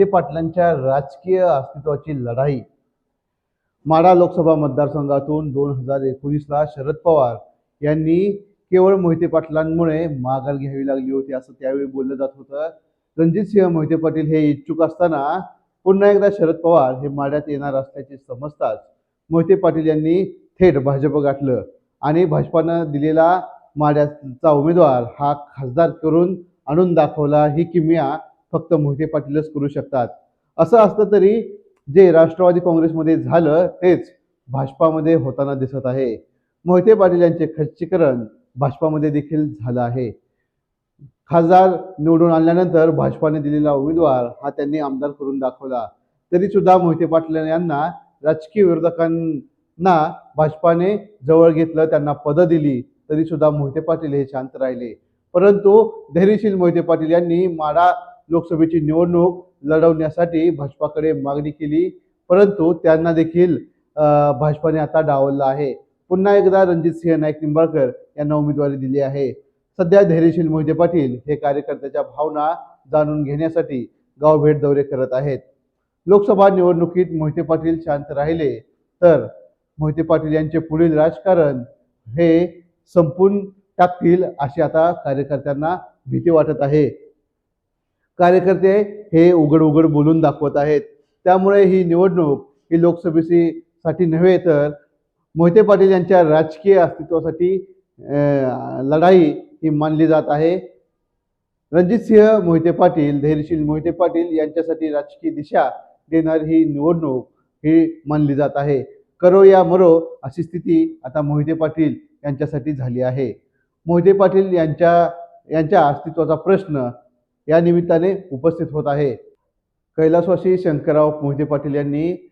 मोहिते पाटलांच्या राजकीय अस्तित्वाची लढाई. माढा लोकसभा मतदारसंघातून दोन हजार एकोणीसला शरद पवार यांनी केवळ मोहिते पाटलांमुळे माघार घ्यावी लागली होती असं त्यावेळी बोललं जात होतं. रणजितसिंह मोहिते पाटील हे इच्छुक असताना पुन्हा एकदा शरद पवार हे माढ्यात येणार असल्याचे समजताच मोहिते पाटील यांनी थेट भाजप गाठलं आणि भाजपानं दिलेला माढ्याचा उमेदवार हा खासदार करून आणून दाखवला. ही किमया फक्त मोहिते पाटीलच करू शकतात. असं असलं तरी जे राष्ट्रवादी काँग्रेसमध्ये झालं तेच भाजपामध्ये होताना दिसत आहे. मोहिते पाटील यांचे खच्चीकरण भाजपामध्ये देखील झालं आहे. खासदार निवडून आणल्यानंतर भाजपाने दिलेला उमेदवार हा त्यांनी आमदार करून दाखवला. तरी सुद्धा मोहिते पाटील यांना राजकीय विरोधकांना भाजपाने जवळ घेतलं त्यांना पदं दिली तरी सुद्धा मोहिते पाटील हे शांत राहिले. परंतु धैर्यशील मोहिते पाटील यांनी माडा लोकसभेची निवडणूक लढवण्यासाठी भाजपाकडे मागणी केली परंतु त्यांना देखील भाजपाने आता डावललं आहे. पुन्हा एकदा रणजितसिंह नाईक निंबाळकर यांना उमेदवारी दिली आहे. सध्या धैर्यशील मोहिते पाटील हे कार्यकर्त्याच्या भावना जाणून घेण्यासाठी गाव भेट दौरे करत आहेत. लोकसभा निवडणुकीत मोहिते पाटील शांत राहिले तर मोहिते पाटील यांचे पुढील राजकारण हे संपून टाकतील अशी आता कार्यकर्त्यांना भीती वाटत आहे. कार्यकर्ते हे उघड उघड बोलून दाखवत आहेत. त्यामुळे ही निवडणूक ही लोकसभेची साठी नव्हे तर मोहिते पाटील यांच्या राजकीय अस्तित्वासाठी लढाई ही मानली जात आहे. रणजित सिंह मोहिते पाटील धैर्यशील मोहिते पाटील यांच्यासाठी राजकीय दिशा देणारी ही निवडणूक ही मानली जात आहे. करो या मरो अशी स्थिती आता मोहिते पाटील यांच्यासाठी झाली आहे. मोहिते पाटील यांच्या यांच्या अस्तित्वाचा प्रश्न या निमित्ताने उपस्थित होत आहे. कैलासवासी शंकरराव मोहिते पाटील यांनी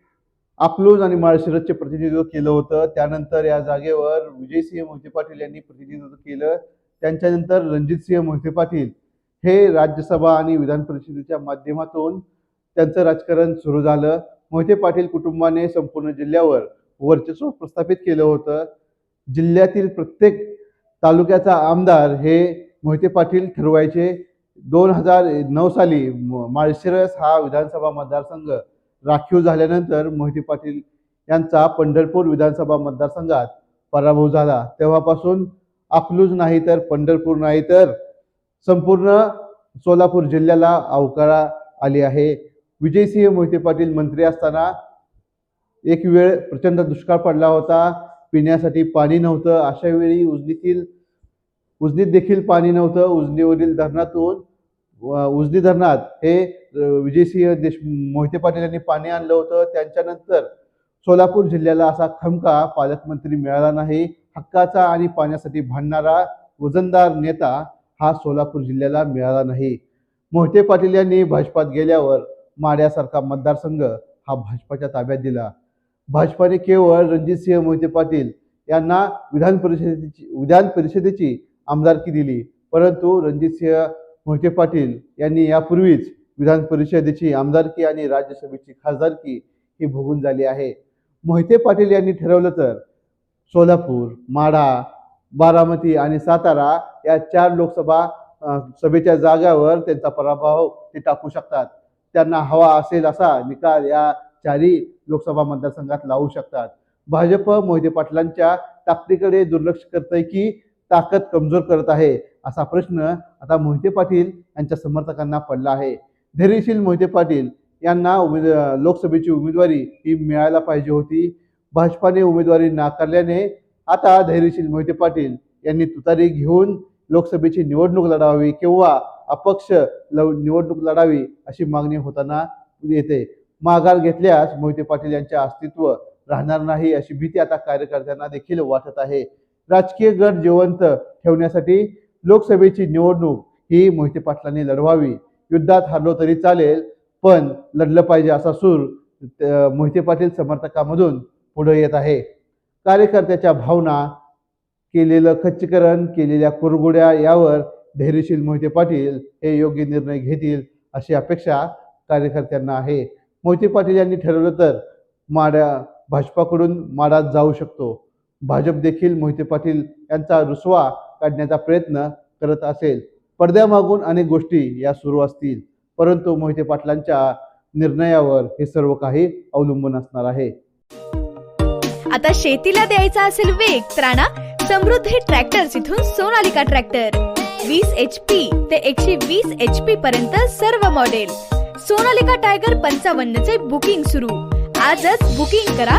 अकलूज आणि माळशिरसचे प्रतिनिधित्व केलं होतं. त्यानंतर या जागेवर विजयसिंह मोहिते पाटील यांनी प्रतिनिधित्व केलं. त्यांच्यानंतर रणजितसिंह मोहिते पाटील हे राज्यसभा आणि विधान परिषदेच्या माध्यमातून त्यांचं राजकारण सुरू झालं. मोहिते पाटील कुटुंबाने संपूर्ण जिल्ह्यावर वर्चस्व प्रस्थापित केलं होतं. जिल्ह्यातील प्रत्येक तालुक्याचा आमदार हे मोहिते पाटील ठरवायचे. दोन हजार नऊ साली म- माळशिरस हा विधानसभा मतदारसंघ राखीव झाल्यानंतर मोहिते पाटील यांचा पंढरपूर विधानसभा मतदारसंघात पराभव झाला. तेव्हापासून अकलूज नाही तर पंढरपूर नाही तर संपूर्ण सोलापूर जिल्ह्याला अवकाळा आली आहे. विजयसिंह मोहिते पाटील मंत्री असताना एक वेळ प्रचंड दुष्काळ पडला होता. पिण्यासाठी पाणी नव्हतं. अशा वेळी उजनीतील उजनीत देखील पाणी नव्हतं. उजनीवरील धरणातून व- उजनी धरणात हे विजयसिंह देश मोहिते पाटील यांनी पाणी आणलं होतं. त्यांच्यानंतर सोलापूर जिल्ह्याला असा खमका पालकमंत्री मिळाला नाही. हक्काचा आणि पाण्यासाठी भांडणारा वजनदार नेता हा सोलापूर जिल्ह्याला मिळाला नाही. मोहिते पाटील यांनी भाजपात गेल्यावर माड्यासारखा मतदारसंघ हा भाजपाच्या ताब्यात दिला. भाजपाने केवळ रणजितसिंह मोहिते पाटील यांना विधान परिषदेची विधान परिषदेची आमदारकी दिली. परंतु रणजितसिंह मोहिते पाटील यांनी यापूर्वीच विधान परिषदेची आमदारकी आणि राज्यसभेची खासदारकी ही भोगून झाली आहे. मोहिते पाटील यांनी ठरवलं तर सोलापूर माढा बारामती आणि सातारा या चार लोकसभा सभेच्या जागावर त्यांचा पराभव ते टाकू शकतात. त्यांना हवा असेल असा निकाल या चारही लोकसभा मतदारसंघात लावू शकतात. भाजप मोहिते पाटलांच्या ताकदीकडे दुर्लक्ष करतंय की ताकद कमजोर करत आहे असा प्रश्न आता मोहिते पाटील यांच्या समर्थकांना पडला आहे. धैर्यशील मोहिते पाटील यांना उमेद लोकसभेची उमेदवारी ही मिळायला पाहिजे होती. भाजपाने उमेदवारी नाकारल्याने आता धैर्यशील मोहिते पाटील यांनी तुतारी घेऊन लोकसभेची निवडणूक लढावी किंवा अपक्ष लव निवडणूक लढावी अशी मागणी होताना येते. माघार घेतल्यास मोहिते पाटील यांचे अस्तित्व राहणार नाही अशी भीती आता कार्यकर्त्यांना देखील वाटत आहे. राजकीय गट जिवंत ठेवण्यासाठी लोकसभेची निवडणूक ही मोहिते पाटलांनी लढवावी. युद्धात हरलो तरी चालेल पण लढलं पाहिजे असा सूर मोहिते पाटील समर्थकामधून पुढे येत आहे. कार्यकर्त्याच्या भावना केलेलं खच्चीकरण केलेल्या कुरगुड्या यावर धैर्यशील मोहिते पाटील हे योग्य निर्णय घेतील अशी अपेक्षा कार्यकर्त्यांना आहे. मोहिते पाटील यांनी ठरवलं तर माड्या भाजपाकडून माडात जाऊ शकतो. भाजप देखील मोहिते पाटील यांचा रुसवा काढण्याचा प्रयत्न करत असेल. पडद्यामागून अनेक गोष्टी या सुरू असतील. परंतु मोहिते पाटलांच्या निर्णयावर हे सर्व काही अवलंबून असणार आहे. आता शेतीला द्यायचा असेल वेग तर आणा समृद्धी ट्रॅक्टर्स इथून सोनालिका ट्रॅक्टर. वीस एच पी ते एकशे वीस एच पी पर्यंत सर्व मॉडेल सोनालिका टायगर पंचावन्न चे बुकिंग सुरू. आजच बुकिंग करा